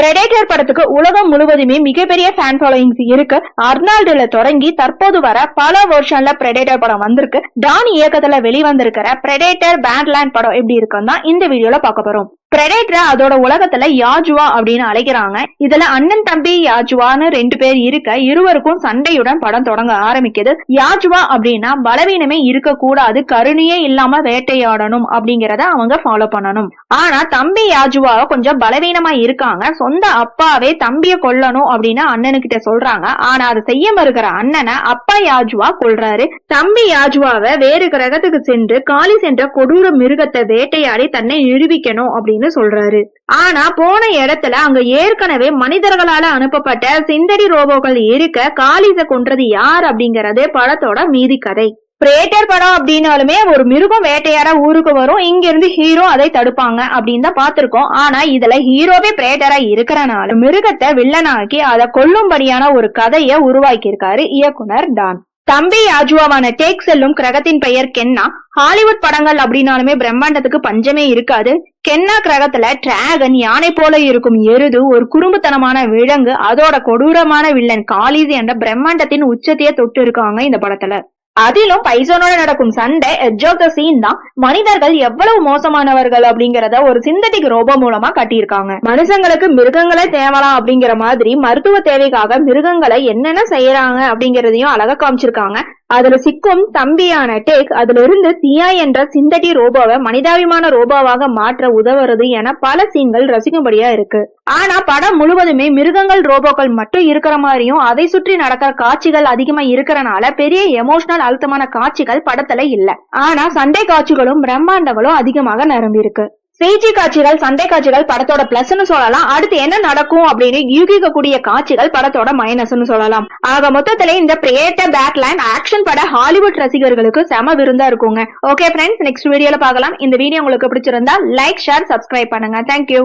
Predator படத்துக்கு உலகம் முழுவதுமே மிகப்பெரிய ஃபேன் ஃபாலோயிங்ஸ் இருக்கு. அர்னால்டுல தொடங்கி தற்போது வர பல வருஷன்ல பிரெடேட்டர் படம் வந்திருக்கு. டான் இயக்கத்துல வெளிவந்திருக்கிற பிரெடேட்டர் பேண்ட்லேண்ட் படம் எப்படி இருக்குன்னா இந்த வீடியோல பார்க்க போறோம். பிரெடேட்டரை அதோட உலகத்துல யாஜுவா அப்படின்னு அழைக்கிறாங்க. இதுல அண்ணன் தம்பி யாஜுவான்னு ரெண்டு பேர் இருக்க இருவருக்கும் சண்டையுடன் படம் தொடங்க ஆரம்பிக்குது. யாஜுவா அப்படின்னா பலவீனமே இருக்க கூடாது கருணையே இல்லாம வேட்டையாடணும் அப்படிங்கறத அவங்க ஃபாலோ பண்ணணும். ஆனா தம்பி யாஜுவாவை கொஞ்சம் பலவீனமா இருக்காங்க. சொந்த அப்பாவே தம்பிய கொல்லணும் அப்படின்னு அண்ணனுக்கிட்ட சொல்றாங்க. ஆனா அதை செய்ய மறுக்கிற அண்ணனை அப்பா யாஜுவா கொல்றாரு. தம்பி யாஜுவாவை வேறு கிரகத்துக்கு சென்று காலி சென்ற கொடூர மிருகத்தை வேட்டையாடி தன்னை நிரூபிக்கணும் அப்படின்னு சொல்றாரு. ஆனா போன இடத்துல அங்க ஏற்கனவே மனிதர்களால அனுப்பப்பட்ட சிந்தடி ரோபோக்கள் இருக்க காலிச கொன்றது யார் அப்படிங்கறது படத்தோட மீதி கதை. பிரேட்டர் படம் அப்படின்னாலுமே ஒரு மிருகம் வேட்டையாட ஊருக்கு வரும் இங்க இருந்து ஹீரோ அதை தடுப்பாங்க அப்படின்னு தான் பாத்திருக்கோம் ஆனா இதுல ஹீரோவே பிரேட்டரா இருக்கிறனால மிருகத்தை வில்லனாக்கி அதை கொல்லும்படியான ஒரு கதையை உருவாக்கி இருக்காரு இயக்குனர் டான். தம்பி யாஜுவாவான டேக் செல்லும் கிரகத்தின் பெயர் கென்னா. ஹாலிவுட் படங்கள் அப்படின்னாலுமே பிரம்மாண்டத்துக்கு பஞ்சமே இருக்காது. கென்னா கிரகத்துல டிராகன் யானை போல இருக்கும் எருது ஒரு குறும்புத்தனமான விலங்கு அதோட கொடூரமான வில்லன் காலிஸ் என்ற பிரம்மாண்டத்தின் உச்சத்தையே தொட்டு இருக்காங்க இந்த படத்துல. அதிலும் பைசோனோட நடக்கும் சண்டை எட்ஜ் ஆஃப் த சீன் தான். மனிதர்கள் எவ்வளவு மோசமானவர்கள் அப்படிங்கறத ஒரு சிந்தட்டிக் ரோபோ மூலமா கட்டியிருக்காங்க. மனுஷங்களுக்கு மிருகங்களே தேவலாம் அப்படிங்கிற மாதிரி மருத்துவ தேவைக்காக மிருகங்களை என்னென்ன செய்யறாங்க அப்படிங்கறதையும் அழகா காமிச்சிருக்காங்க. அதுல சிக்கும் தம்பியான டேக் அதுல இருந்து தியா என்ற சிந்தடி ரோபோவை மனிதாபிமான ரோபோவாக மாற்ற உதவுறது என பல சீன்கள் ரசிக்கும்படியா இருக்கு. ஆனா படம் முழுவதுமே மிருகங்கள் ரோபோக்கள் மட்டும் இருக்கிற மாதிரியும் அதை சுற்றி நடக்கிற காட்சிகள் அதிகமா இருக்கிறனால பெரிய எமோஷனல் அழுத்தமான காட்சிகள் படத்துல இல்ல. ஆனா சண்டை காட்சிகளும் பிரம்மாண்டங்களும் அதிகமாக நிரம்பி இருக்கு சிஜி காட்சிகள் சண்டை காட்சிகள் படத்தோட பிளஸ்னு சொல்லலாம். அடுத்து என்ன நடக்கும் அப்படின்னு யூகிக்கக்கூடிய காட்சிகள் படத்தோட மைனஸ்னு சொல்லலாம். ஆக மொத்தத்துல இந்த பிரியேட்ட பேட்லேண்ட் ஆக்ஷன் பட ஹாலிவுட் ரசிகர்களுக்கு செம விருந்தா இருக்குங்க. ஓகே ஃப்ரெண்ட்ஸ் நெக்ஸ்ட் வீடியோல பார்க்கலாம். இந்த வீடியோ உங்களுக்கு பிடிச்சிருந்தா லைக் ஷேர் சப்ஸ்கிரைப் பண்ணுங்க. Thank you